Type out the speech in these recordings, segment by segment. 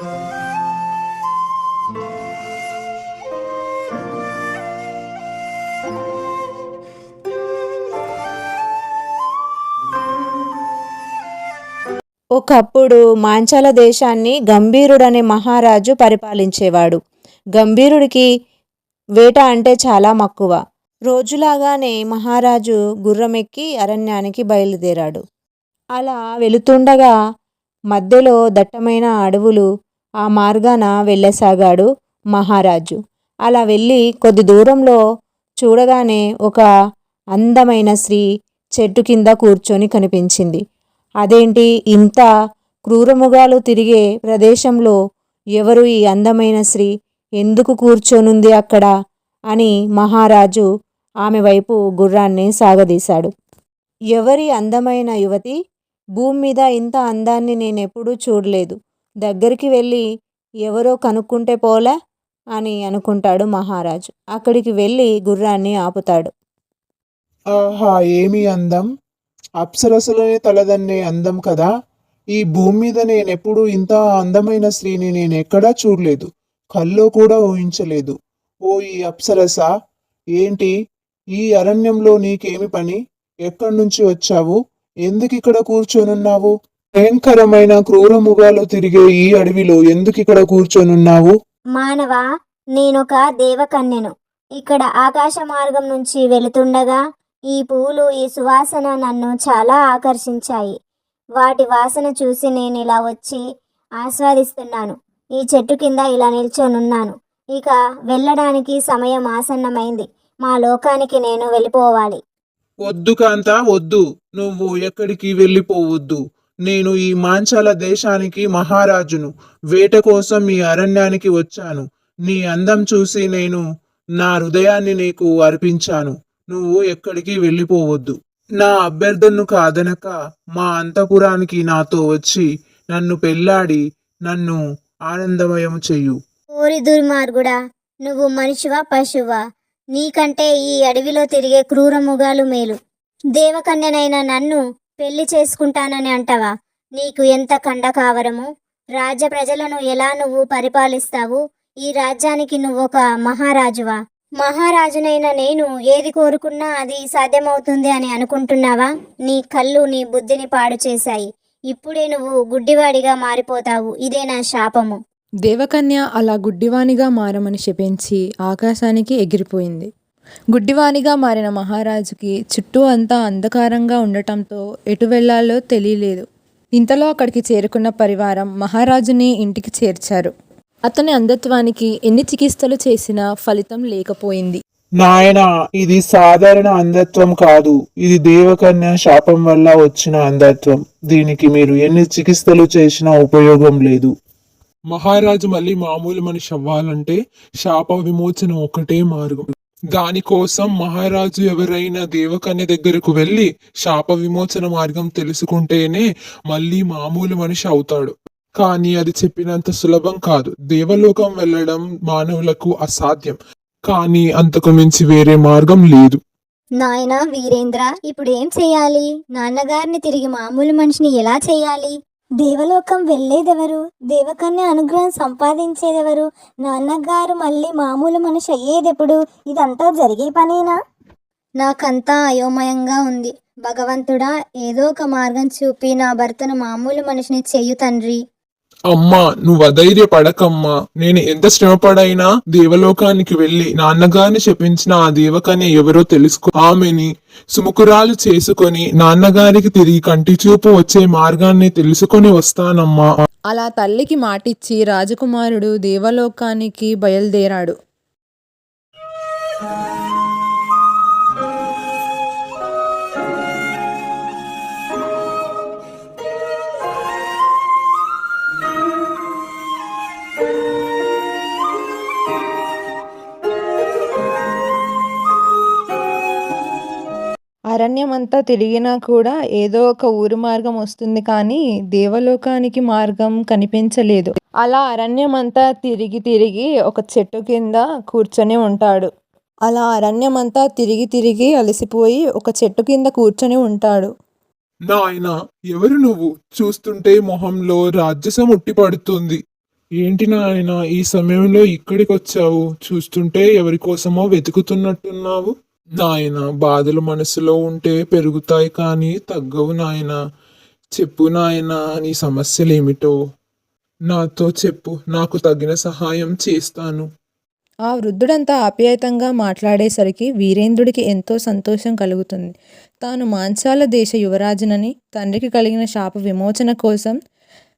ఒకప్పుడు మాంచాల దేశాన్ని గంభీరుడనే మహారాజు పరిపాలించేవాడు. గంభీరుడికి వేట అంటే చాలా మక్కువ. రోజులాగానే మహారాజు గుర్రమెక్కి అరణ్యానికి బయలుదేరాడు. అలా వెళుతుండగా మధ్యలో దట్టమైన అడవులు ఆ మార్గాన వెళ్ళసాగాడు మహారాజు. అలా వెళ్ళి కొద్ది దూరంలో చూడగానే ఒక అందమైన స్త్రీ చెట్టు కింద కూర్చొని కనిపించింది. అదేంటి? ఇంత క్రూరముగాలు తిరిగే ప్రదేశంలో ఎవరు ఈ అందమైన స్త్రీ? ఎందుకు కూర్చొనుంది అక్కడ? అని మహారాజు ఆమె వైపు గుర్రాన్ని సాగదీశాడు. ఎవరి అందమైన యువతి? భూమి మీద ఇంత అందాన్ని నేనెప్పుడూ చూడలేదు. దగ్గరికి వెళ్ళి ఎవరో కనుక్కుంటే పోలే అని అనుకుంటాడు మహారాజు. అక్కడికి వెళ్ళి గుర్రాన్ని ఆపుతాడు. ఆహా ఏమి అందం? అప్సరసలోనే తలదన్నే అందం కదా? ఈ భూమి మీద నేనెప్పుడు ఇంత అందమైన స్త్రీని నేను ఎక్కడా చూడలేదు కల్లో కూడా ఊహించలేదు. ఓ ఈ అప్సరస ఏంటి? ఈ అరణ్యంలో నీకేమి పని? ఎక్కడి నుంచి వచ్చావు? ఎందుకు ఇక్కడ కూర్చొనున్నావు? భయంకరమైన క్రూర ముగాలు తిరిగే ఈ అడవిలో ఎందుకు ఇక్కడ కూర్చొనున్నావు? మానవ నేనొక దేవకన్యను. ఇక్కడ ఆకాశ మార్గం నుంచి వెళుతుండగా ఈ పువ్వులు ఈ సువాసన నన్ను చాలా ఆకర్షించాయి. వాటి వాసన చూసి నేను ఇలా వచ్చి ఆస్వాదిస్తున్నాను. ఈ చెట్టు కింద ఇలా నిల్చొనున్నాను. ఇక వెళ్ళడానికి సమయం ఆసన్నమైంది. మా లోకానికి నేను వెళ్ళిపోవాలి. వద్దు కాంత వద్దు. నువ్వు ఎక్కడికి వెళ్ళిపోవద్దు. నేను ఈ మాంచాల దేశానికి మహారాజును వేట కోసం ఈ అరణ్యానికి వచ్చాను. నీ అందం చూసి నేను నా హృదయాన్ని నీకు అర్పించాను. నువ్వు ఎక్కడికి వెళ్ళిపోవద్దు. నా అభ్యర్థనను కాదనక మా అంతపురానికి నాతో వచ్చి నన్ను పెళ్ళాడి నన్ను ఆనందమయం చెయ్యు. ఓరి దుర్మార్గుడా నువ్వు మనిషివా పశువా? నీకంటే ఈ అడవిలో తిరిగే క్రూర ముగాలు మేలు. దేవకన్యనైన నన్ను పెళ్ళి చేసుకుంటానని అంటావా? నీకు ఎంత కండకావరము రాజ్య ప్రజలను ఎలా నువ్వు పరిపాలిస్తావు? ఈ రాజ్యానికి నువ్వొక మహారాజువా? మహారాజునైన నేను ఏది కోరుకున్నా అది సాధ్యమవుతుంది అని అనుకుంటున్నావా? నీ కళ్ళు నీ బుద్ధిని పాడు చేశాయి. ఇప్పుడే నువ్వు గుడ్డివాడిగా మారిపోతావు. ఇదే నా శాపము. దేవకన్య అలా గుడ్డివానిగా మారమని శపించి ఆకాశానికి ఎగిరిపోయింది. గుడ్డివానిగా మారిన మహారాజుకి చుట్టూ అంతా అంధకారంగా ఉండటంతో ఎటు వెళ్ళాలో తెలియలేదు. ఇంతలో అక్కడికి చేరుకున్న పరివారం మహారాజుని ఇంటికి చేర్చారు. అతని అంధత్వానికి ఎన్ని చికిత్సలు చేసినా ఫలితం లేకపోయింది. నాయనా ఇది సాధారణ అంధత్వం కాదు. ఇది దేవకన్య శాపం వల్ల వచ్చిన అంధత్వం. దీనికి మీరు ఎన్ని చికిత్సలు చేసినా ఉపయోగం లేదు. మహారాజు మళ్ళీ మామూలు మనిషి అవ్వాలంటే శాప విమోచన ఒకటే మార్గం. దానికోసం మహారాజు ఎవరైనా దేవకన్య దగ్గరకు వెళ్ళి శాప విమోచన మార్గం తెలుసుకుంటేనే మళ్ళీ మామూలు మనిషి అవుతాడు. కానీ అది చెప్పినంత సులభం కాదు. దేవలోకం వెళ్ళడం మానవులకు అసాధ్యం. కానీ అంతకు మించి వేరే మార్గం లేదు. నాయనా వీరేంద్ర ఇప్పుడు ఏం చేయాలి? నాన్నగారిని తిరిగి మామూలు మనిషిని ఎలా చేయాలి? దేవలోకం వెళ్ళేదెవరు? దేవకన్య అనుగ్రహం సంపాదించేదెవరు? నాన్నగారు మళ్ళీ మామూలు మనిషి అయ్యేదెప్పుడు? ఇదంతా జరిగే పనేనా? నాకంతా అయోమయంగా ఉంది. భగవంతుడా ఏదో ఒక మార్గం చూపి నా భర్తను మామూలు మనిషిని చెయ్యు తండ్రి. అమ్మా నువ్వు అధైర్య పడకమ్మా నేను ఎంత శ్రమపడైనా దేవలోకానికి వెళ్ళి నాన్నగారిని శపించిన ఆ దేవకని ఎవరో తెలుసుకో. ఆమెని సుముకురాలు చేసుకొని నాన్నగారికి తిరిగి కంటి చూపు వచ్చే మార్గాన్ని తెలుసుకొని వస్తానమ్మా. అలా తల్లికి మాటిచ్చి రాజకుమారుడు దేవలోకానికి బయలుదేరాడు. అరణ్యమంతా తిరిగినా కూడా ఏదో ఒక ఊరు మార్గం వస్తుంది కానీ దేవలోకానికి మార్గం కనిపించలేదు. అలా అరణ్యమంతా తిరిగి తిరిగి ఒక చెట్టు కింద కూర్చొని ఉంటాడు. అలా అరణ్యమంతా తిరిగి తిరిగి అలసిపోయి ఒక చెట్టు కింద కూర్చొని ఉంటాడు. నాయన ఎవరు నువ్వు? చూస్తుంటే మొహంలో రాజ్యసం ఉట్టి పడుతుంది. ఏంటి నాయన ఈ సమయంలో ఇక్కడికి వచ్చావు చూస్తుంటే ఎవరి కోసమో వెతుకుతున్నట్టున్నావు? నాయన బాధలు మనసులో ఉంటే పెరుగుతాయి కానీ తగ్గవు నాయన. చెప్పు నాయన నీ సమస్యలేమిటో? నాతో చెప్పు నాకు తగిన సహాయం చేస్తాను. ఆ వృద్ధుడంతా ఆప్యాయతంగా మాట్లాడేసరికి వీరేంద్రుడికి ఎంతో సంతోషం కలుగుతుంది. తాను మాంచాల దేశ యువరాజునని తండ్రికి కలిగిన శాప విమోచన కోసం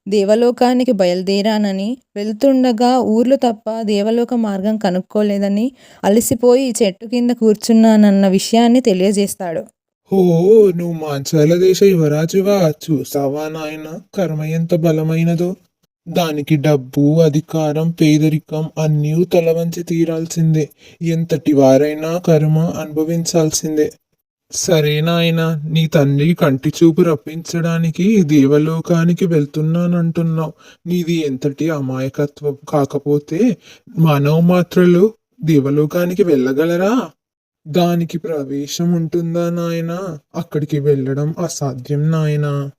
దేవలోకానికి బయలుదేరానని వెళ్తుండగా ఊర్లు తప్ప దేవలోక మార్గం కనుక్కోలేదని అలసిపోయి చెట్టు కింద కూర్చున్నానన్న విషయాన్ని తెలియజేస్తాడు. ఓ నువ్వు మాంచాల దేశ యువరాజువా? చూసావా నాయన? కర్మ ఎంత బలమైనదో. దానికి డబ్బు అధికారం పేదరికం అన్నీ తలవంచి తీరాల్సిందే. ఎంతటి వారైనా కర్మ అనుభవించాల్సిందే. సరే నాయన నీ తండ్రి కంటి చూపు రప్పించడానికి దేవలోకానికి వెళ్తున్నానంటున్నావు. నీది ఎంతటి అమాయకత్వం కాకపోతే మానవ మాత్రలు దేవలోకానికి వెళ్ళగలరా? దానికి ప్రవేశం ఉంటుందా నాయనా? అక్కడికి వెళ్ళడం అసాధ్యం నాయనా.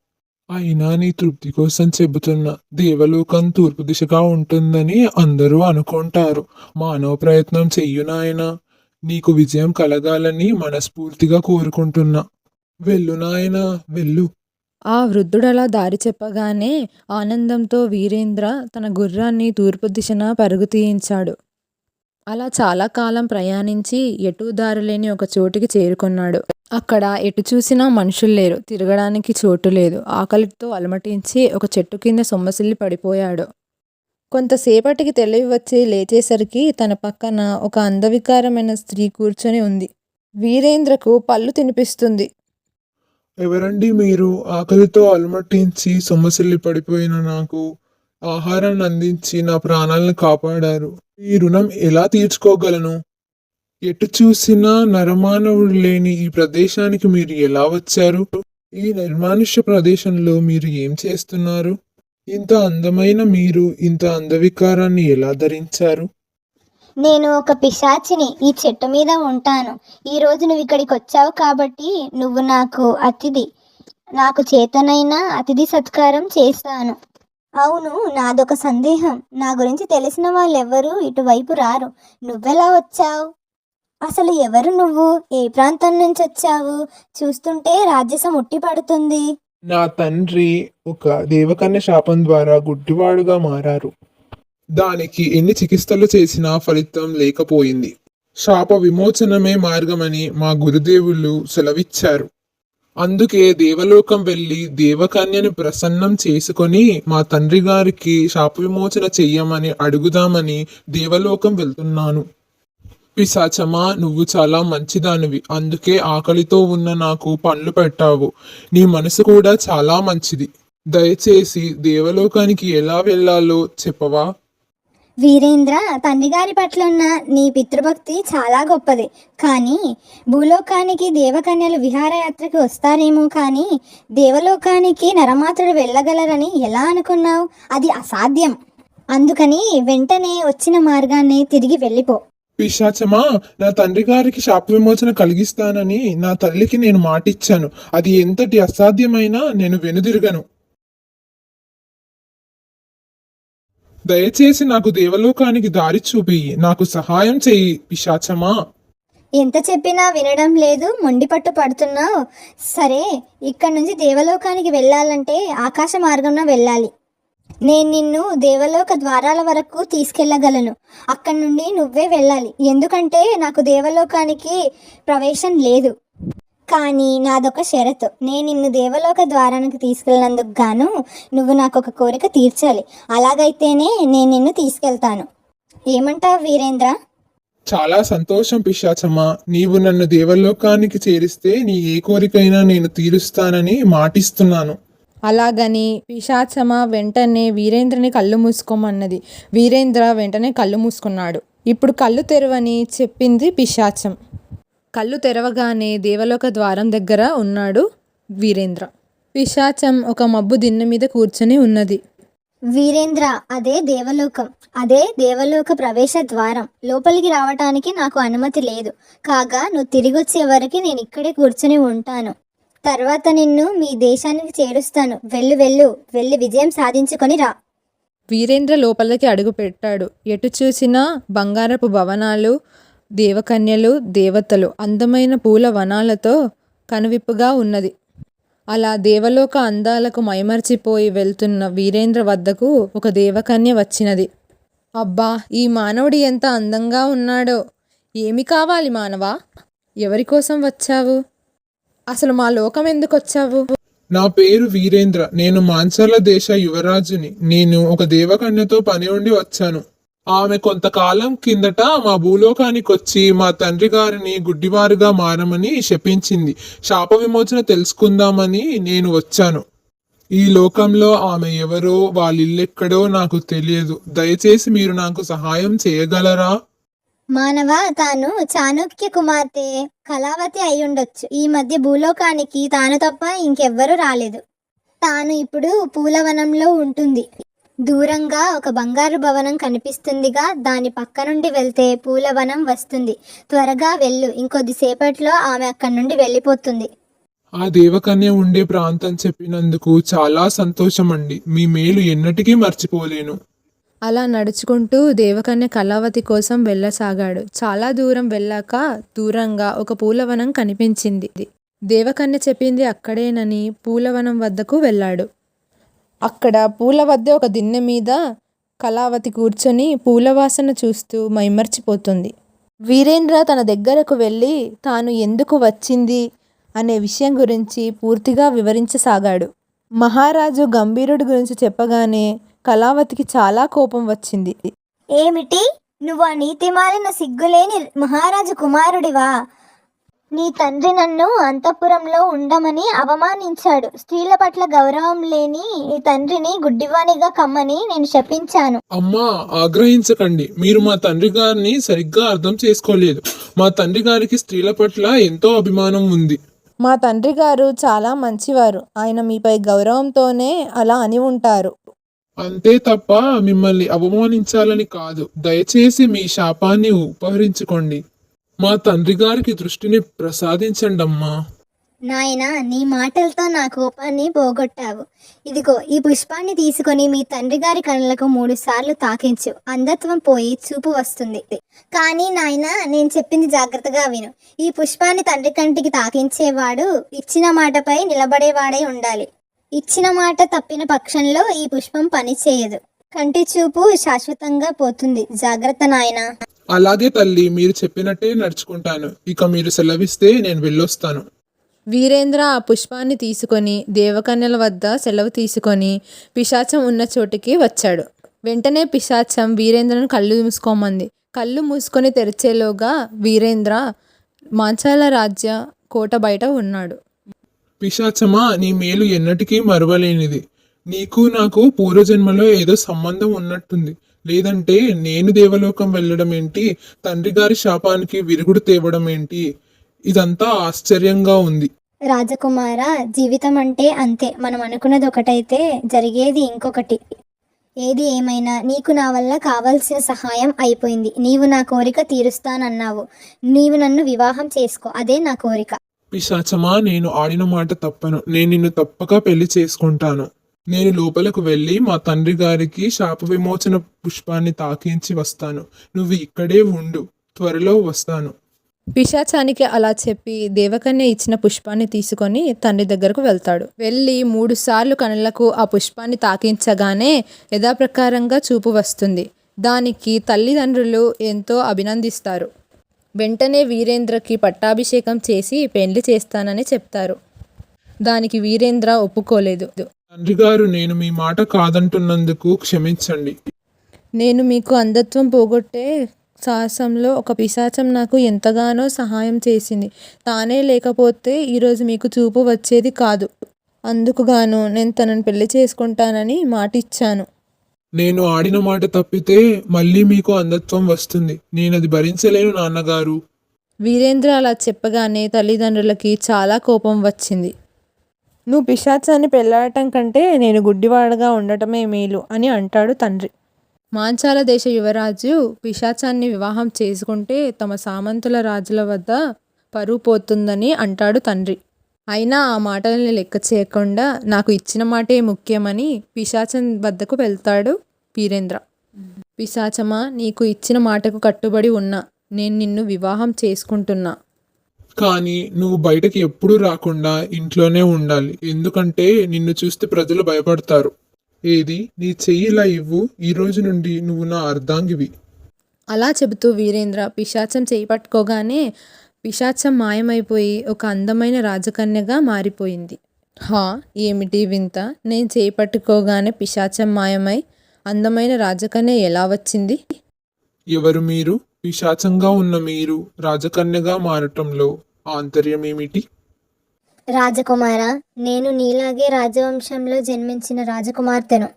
అయినా నీ తృప్తి కోసం చెబుతున్నా దేవలోకం తూర్పు దిశగా ఉంటుందని అందరూ అనుకుంటారు. మానవ ప్రయత్నం చెయ్యు నాయనా. నీకు విజయం కలగాలని మనస్ఫూర్తిగా కోరుకుంటున్నా. వెళ్ళు నాయనా వెళ్ళు. ఆ వృద్ధుడలా దారి చెప్పగానే ఆనందంతో వీరేంద్ర తన గుర్రాన్ని తూర్పు దిశన పరుగు తీయించాడు. అలా చాలా కాలం ప్రయాణించి ఎటూ దారిలేని ఒక చోటికి చేరుకున్నాడు. అక్కడ ఎటు చూసినా మనుషులు లేరు. తిరగడానికి చోటు లేదు. ఆకలితో అలమటించి ఒక చెట్టు కింద సొమ్మసిల్లి పడిపోయాడు. కొంతసేపటికి తెలివి వచ్చి లేచేసరికి తన పక్కన ఒక అందవికారమైన స్త్రీ కూర్చొని ఉంది. వీరేంద్రకు పళ్ళు తినిపిస్తుంది. ఎవరండి మీరు? ఆకలితో అలమటించి సొమ్మసిల్లి పడిపోయిన నాకు ఆహారాన్ని అందించి నా ప్రాణాలను కాపాడారు. ఈ రుణం ఎలా తీర్చుకోగలను? ఎటు చూసినా నరమానవుడు లేని ఈ ప్రదేశానికి మీరు ఎలా వచ్చారు? ఈ నిర్మానుష్య ప్రదేశంలో మీరు ఏం చేస్తున్నారు? ఇంత అందమైన మీరు ఇంత అందవికారాన్ని ఎలా ధరించారు? నేను ఒక పిశాచిని ఈ చెట్టు మీద ఉంటాను. ఈ రోజు నువ్వు ఇక్కడికి వచ్చావు కాబట్టి నువ్వు నాకు అతిథి నాకు చేతనైన అతిథి సత్కారం చేస్తాను అవును నాదొక సందేహం. నా గురించి తెలిసిన వాళ్ళెవ్వరూ ఇటువైపు రారు. నువ్వెలా వచ్చావు? అసలు ఎవరు నువ్వు? ఏ ప్రాంతం నుంచి వచ్చావు? చూస్తుంటే రాజ్యసం ఉట్టి పడుతుంది. నా తండ్రి ఒక దేవకన్య శాపం ద్వారా గుడ్డివాడుగా మారారు. దానికి ఎన్ని చికిత్సలు చేసినా ఫలితం లేకపోయింది. శాప విమోచనమే మార్గమని మా గురుదేవుళ్ళు సెలవిచ్చారు. అందుకే దేవలోకం వెళ్ళి దేవకన్యను ప్రసన్నం చేసుకొని మా తండ్రి గారికి శాప విమోచన చెయ్యమని అడుగుదామని దేవలోకం వెళ్తున్నాను. పిశాచమా నువ్వు చాలా మంచిదానివి. అందుకే ఆకలితో ఉన్న నాకు పండ్లు పెట్టావు. నీ మనసు కూడా చాలా మంచిది. దయచేసి దేవలోకానికి ఎలా వెళ్ళాలో చెప్పవా? వీరేంద్ర తండ్రి గారి పట్ల ఉన్న నీ పితృభక్తి చాలా గొప్పది. కానీ భూలోకానికి దేవకన్యలు విహారయాత్రకు వస్తారేమో కానీ దేవలోకానికి నరమాత్రుడు వెళ్ళగలరని ఎలా అనుకున్నావు? అది అసాధ్యం. అందుకని వెంటనే వచ్చిన మార్గాన్ని తిరిగి వెళ్ళిపో. పిశాచమా? నా తండ్రి గారికి శాప విమోచన కలిగిస్తానని నా తల్లికి నేను మాటిచ్చాను. అది ఎంతటి అసాధ్యమైనా నేను వెనుదిరగను. దయచేసి నాకు దేవలోకానికి దారి చూపి నాకు సహాయం చెయ్యి పిశాచమా. ఎంత చెప్పినా వినడం లేదు మొండిపట్టు పడుతున్నావు. సరే ఇక్కడి నుంచి దేవలోకానికి వెళ్ళాలంటే ఆకాశ మార్గంలో వెళ్ళాలి. నేను నిన్ను దేవలోక ద్వారాల వరకు తీసుకెళ్ళగలను. అక్కడి నుండి నువ్వే వెళ్ళాలి. ఎందుకంటే నాకు దేవలోకానికి ప్రవేశం లేదు. కానీ నాదొక షరతు. నేను నిన్ను దేవలోక ద్వారానికి తీసుకెళ్ళినందుకు గాను నువ్వు నాకు ఒక కోరిక తీర్చాలి. అలాగైతేనే నేను నిన్ను తీసుకెళ్తాను. ఏమంటావు వీరేంద్ర? చాలా సంతోషం పిశాచమ్మ. నీవు నన్ను దేవలోకానికి చేరిస్తే నీ ఏ కోరికైనా నేను తీరుస్తానని మాటిస్తున్నాను. అలాగని పిశాచమ వెంటనే వీరేంద్రని కళ్ళు మూసుకోమన్నది. వీరేంద్ర వెంటనే కళ్ళు మూసుకున్నాడు. ఇప్పుడు కళ్ళు తెరవని చెప్పింది పిశాచం. కళ్ళు తెరవగానే దేవలోక ద్వారం దగ్గర ఉన్నాడు వీరేంద్ర. పిశాచం ఒక మబ్బు దిన్నె మీద కూర్చొని ఉన్నది. వీరేంద్ర అదే దేవలోకం. అదే దేవలోక ప్రవేశ ద్వారం. లోపలికి రావటానికి నాకు అనుమతి లేదు. కాగా నువ్వు తిరిగి వచ్చే వరకు నేను ఇక్కడే కూర్చుని ఉంటాను. తర్వాత నిన్ను మీ దేశానికి చేరుస్తాను. వెళ్ళు వెళ్ళు వెళ్ళి విజయం సాధించుకొని రా. వీరేంద్ర లోపలికి అడుగు పెట్టాడు. ఎటు చూసినా బంగారపు భవనాలు దేవకన్యలు దేవతలు అందమైన పూల వనాలతో కనువిప్పుగా ఉన్నది. అలా దేవలోక అందాలకు మైమర్చిపోయి వెళ్తున్న వీరేంద్ర వద్దకు ఒక దేవకన్య వచ్చినది. అబ్బా ఈ మానవుడు ఎంత అందంగా ఉన్నాడో. ఏమి కావాలి మానవా? ఎవరి కోసం వచ్చావు? అసలు మా లోకం ఎందుకు వచ్చావు నా పేరు వీరేంద్ర. నేను మాన్సర్ల దేశ యువరాజుని. నేను ఒక దేవకన్యతో పని ఉండి వచ్చాను. ఆమె కొంతకాలం కిందట మా భూలోకానికి వచ్చి మా తండ్రి గారిని గుడ్డివారుగా మారమని శపించింది. శాప విమోచన తెలుసుకుందామని నేను వచ్చాను. ఈ లోకంలో ఆమె ఎవరో వాళ్ళ ఇల్లెక్కడో నాకు తెలియదు. దయచేసి మీరు నాకు సహాయం చేయగలరా? మానవ తాను చాణక్య కుమార్తె కళావతి అయి ఈ మధ్య భూలోకానికి తాను తప్ప ఇంకెవ్వరూ రాలేదు. తాను ఇప్పుడు పూలవనంలో ఉంటుంది. దూరంగా ఒక బంగారు భవనం కనిపిస్తుందిగా. దాని పక్క నుండి వెళ్తే పూలవనం వస్తుంది. త్వరగా వెళ్ళు. ఇంకొద్దిసేపట్లో ఆమె అక్కడి నుండి వెళ్ళిపోతుంది. ఆ దేవకన్య ఉండే ప్రాంతం చెప్పినందుకు చాలా సంతోషం అండి మీ మేలు ఎన్నటికీ మర్చిపోలేను. అలా నడుచుకుంటూ దేవకన్య కళావతి కోసం వెళ్ళసాగాడు. చాలా దూరం వెళ్ళాక దూరంగా ఒక పూలవనం కనిపించింది. దేవకన్య చెప్పింది అక్కడేనని పూలవనం వద్దకు వెళ్ళాడు. అక్కడ పూల వద్ద ఒక దిన్నె మీద కళావతి కూర్చొని పూలవాసన చూస్తూ మైమర్చిపోతుంది. వీరేంద్ర తన దగ్గరకు వెళ్ళి తాను ఎందుకు వచ్చింది అనే విషయం గురించి పూర్తిగా వివరించసాగాడు. మహారాజు గంభీరుడి గురించి చెప్పగానే కళావతికి చాలా కోపం వచ్చింది. ఏమిటి? నువ్వు ఆ నీతి మారిన సిగ్గులేని మహారాజు కుమారుడివా? నీ తండ్రి నన్ను అంతఃపురంలో ఉండమని అవమానించాడు. స్త్రీల పట్ల గౌరవం లేని నీ తండ్రిని గుడ్డివానిగా కమ్మని నేను శపించాను. అమ్మా ఆగ్రహించకండి. మీరు మా తండ్రి గారిని సరిగ్గా అర్థం చేసుకోలేదు. మా తండ్రి గారికి స్త్రీల పట్ల ఎంతో అభిమానం ఉంది. మా తండ్రి గారు చాలా మంచివారు. ఆయన మీపై గౌరవంతోనే అలా అని ఉంటారు. అంతే తప్ప మిమ్మల్ని అవమానించాలని కాదు. దయచేసి మీ శాపాన్ని ఉపహరించుకోండి. మా తండ్రి గారికి దృష్టిని ప్రసాదించండమ్మా. నాయనా నీ మాటలతో నా కోపాన్ని పోగొట్టావు. ఇదిగో ఈ పుష్పాన్ని తీసుకొని మీ తండ్రి గారి కళ్ళకు మూడు సార్లు తాకించు. అంధత్వం పోయి చూపు వస్తుంది. కానీ నాయనా నేను చెప్పింది జాగ్రత్తగా విను. ఈ పుష్పాన్ని తండ్రి కంటికి తాకించేవాడు ఇచ్చిన మాటపై నిలబడేవాడై ఉండాలి. ఇచ్చిన మాట తప్పిన పక్షంలో ఈ పుష్పం పని చేయదు కంటి చూపు శాశ్వతంగా పోతుంది. జాగ్రత్త నాయనా. అలాగే తల్లి మీరు చెప్పినట్టే నడుచుకుంటాను. ఇక మీరు సెలవిస్తే నేను వెళ్ళొస్తాను. వీరేంద్ర ఆ పుష్పాన్ని తీసుకొని దేవకన్యల వద్ద సెలవు తీసుకొని పిశాచం ఉన్న చోటికి వచ్చాడు. వెంటనే పిశాచం వీరేంద్రను కళ్ళు మూసుకోమంది. కళ్ళు మూసుకొని తెరిచేలోగా వీరేంద్ర మాంచాల రాజ్య కోట బయట ఉన్నాడు. పిశాచమా నీ మేలు ఎన్నటికీ మరువలేనిది. నీకు నాకు పూర్వజన్మలో ఏదో సంబంధం ఉన్నట్టుంది. లేదంటే నేను దేవలోకం వెళ్ళడం ఏంటి తండ్రి గారి శాపానికి విరుగుడు తేవడం ఏంటి ఇదంతా ఆశ్చర్యంగా ఉంది. రాజకుమార జీవితం అంటే అంతే. మనం అనుకున్నది ఒకటైతే జరిగేది ఇంకొకటి. ఏది ఏమైనా నీకు నా వల్ల కావాల్సిన సహాయం అయిపోయింది. నీవు నా కోరిక తీరుస్తానన్నావు. నీవు నన్ను వివాహం చేసుకో. అదే నా కోరిక. పిశాచమా నేను ఆడిన మాట తప్పను. నేను నిన్ను తప్పక పెళ్ళి చేసుకుంటాను. నేను లోపలకు వెళ్ళి మా తండ్రి గారికి శాప విమోచన పుష్పాన్ని తాకించి వస్తాను. నువ్వు ఇక్కడే ఉండు. త్వరలో వస్తాను. పిశాచానికి అలా చెప్పి దేవకన్య ఇచ్చిన పుష్పాన్ని తీసుకొని తండ్రి దగ్గరకు వెళ్తాడు. వెళ్ళి మూడు సార్లు కనులకు ఆ పుష్పాన్ని తాకించగానే యథాప్రకారంగా చూపు వస్తుంది. దానికి తల్లిదండ్రులు ఎంతో అభినందిస్తారు. వెంటనే వీరేంద్రకి పట్టాభిషేకం చేసి పెళ్ళి చేస్తానని చెప్తారు. దానికి వీరేంద్ర ఒప్పుకోలేదు. తండ్రి గారు నేను మీ మాట కాదంటున్నందుకు క్షమించండి. నేను మీకు అంధత్వం పోగొట్టే సాహసంలో ఒక పిశాచం నాకు ఎంతగానో సహాయం చేసింది. తానే లేకపోతే ఈరోజు మీకు చూపు వచ్చేది కాదు. అందుకుగాను నేను తనని పెళ్ళి చేసుకుంటానని మాటిచ్చాను. నేను ఆడిన మాట తప్పితే మళ్ళీ మీకు అంధత్వం వస్తుంది. నేను అది భరించలేను నాన్నగారు. వీరేంద్ర అలా చెప్పగానే తల్లిదండ్రులకి చాలా కోపం వచ్చింది. నువ్వు పిశాచాన్ని పెళ్ళాడటం కంటే నేను గుడ్డివాడగా ఉండటమే మేలు అని అంటాడు తండ్రి. మాంచాల దేశ యువరాజు పిశాచాన్ని వివాహం చేసుకుంటే తమ సామంతుల రాజుల వద్ద పరువు పోతుందని అంటాడు తండ్రి. అయినా ఆ మాటల్ని లెక్క చేయకుండా నాకు ఇచ్చిన మాటే ముఖ్యమని పిశాచం వద్దకు వెళ్తాడు వీరేంద్ర. పిశాచమా నీకు ఇచ్చిన మాటకు కట్టుబడి ఉన్నా నేను నిన్ను వివాహం చేసుకుంటున్నా. కానీ నువ్వు బయటకి ఎప్పుడూ రాకుండా ఇంట్లోనే ఉండాలి. ఎందుకంటే నిన్ను చూస్తే ప్రజలు భయపడతారు. ఏది? నీ చెయ్యిలా ఇవ్వు. ఈ రోజు నుండి నువ్వు నా అర్ధాంగివి. అలా చెబుతూ వీరేంద్ర పిశాచం చేయి పట్టుకోగానే పిశాచం మాయమైపోయి ఒక అందమైన రాజకన్యగా మారిపోయింది. హా ఏమిటి వింత? నేను చేయి పట్టుకోగానే పిశాచం మాయమై అందమైన రాజకన్య ఎలా వచ్చింది? ఎవరు మీరు? పిశాచంగా ఉన్న మీరు రాజకన్యగా మారటంలో ఆంతర్యం ఏమిటి రాజకుమార నేను నీలాగే రాజవంశంలో జన్మించిన రాజకుమార్తెను.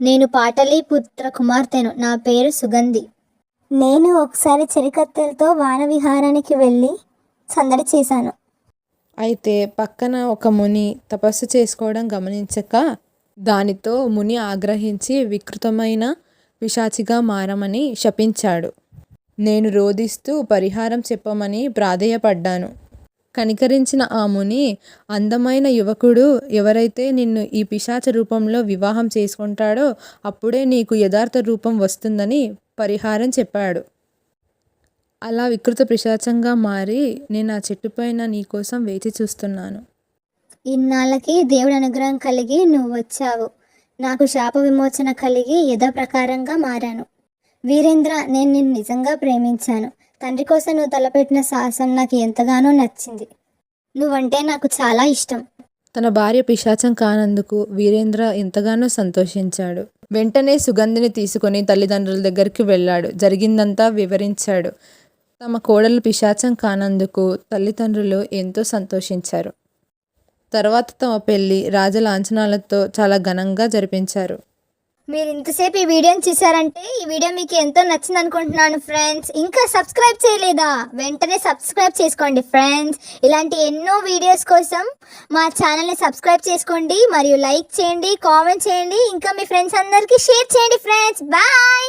నేను పాటలి పుత్ర కుమార్తెను నా పేరు సుగంధి. నేను ఒకసారి చెరికత్తెలతో వానవిహారానికి వెళ్ళి సందడి చేశాను. అయితే పక్కన ఒక ముని తపస్సు చేసుకోవడం గమనించక దానితో ముని ఆగ్రహించి వికృతమైన పిశాచిగా మారమని శపించాడు. నేను రోధిస్తూ పరిహారం చెప్పమని ప్రాధేయపడ్డాను. కనికరించిన ఆ ముని అందమైన యువకుడు ఎవరైతే నిన్ను ఈ పిశాచ రూపంలో వివాహం చేసుకుంటాడో అప్పుడే నీకు యథార్థ రూపం వస్తుందని పరిహారం చెప్పాడు. అలా వికృత పిశాచంగా మారి నేను ఆ చెట్టుపైన నీకోసం వేచి చూస్తున్నాను. ఇన్నాళ్ళకి దేవుడి అనుగ్రహం కలిగి నువ్వు వచ్చావు. నాకు శాప విమోచన కలిగి యథాప్రకారంగా మారాను. వీరేంద్ర నేను నిన్ను నిజంగా ప్రేమించాను. తండ్రి కోసం నువ్వు తలపెట్టిన సాహసం నాకు ఎంతగానో నచ్చింది. నువ్వంటే నాకు చాలా ఇష్టం. తన భార్య పిశాచం కానందుకు వీరేంద్ర ఎంతగానో సంతోషించాడు. వెంటనే సుగంధిని తీసుకొని తల్లిదండ్రుల దగ్గరికి వెళ్ళాడు. జరిగిందంతా వివరించాడు. తమ కోడలు పిశాచం కానందుకు తల్లిదండ్రులు ఎంతో సంతోషించారు. తర్వాత తమ పెళ్ళి రాజలాంఛనాలతో చాలా ఘనంగా జరిపించారు. మీరు ఇంతసేపు ఈ వీడియోని చూసారంటే ఈ వీడియో మీకు ఎంతో నచ్చింది అనుకుంటున్నాను ఫ్రెండ్స్. ఇంకా సబ్స్క్రైబ్ చేయలేదా? వెంటనే సబ్స్క్రైబ్ చేసుకోండి ఫ్రెండ్స్. ఇలాంటి ఎన్నో వీడియోస్ కోసం మా ఛానల్ని సబ్స్క్రైబ్ చేసుకోండి మరియు లైక్ చేయండి కామెంట్ చేయండి ఇంకా మీ ఫ్రెండ్స్ అందరికీ షేర్ చేయండి ఫ్రెండ్స్. బాయ్!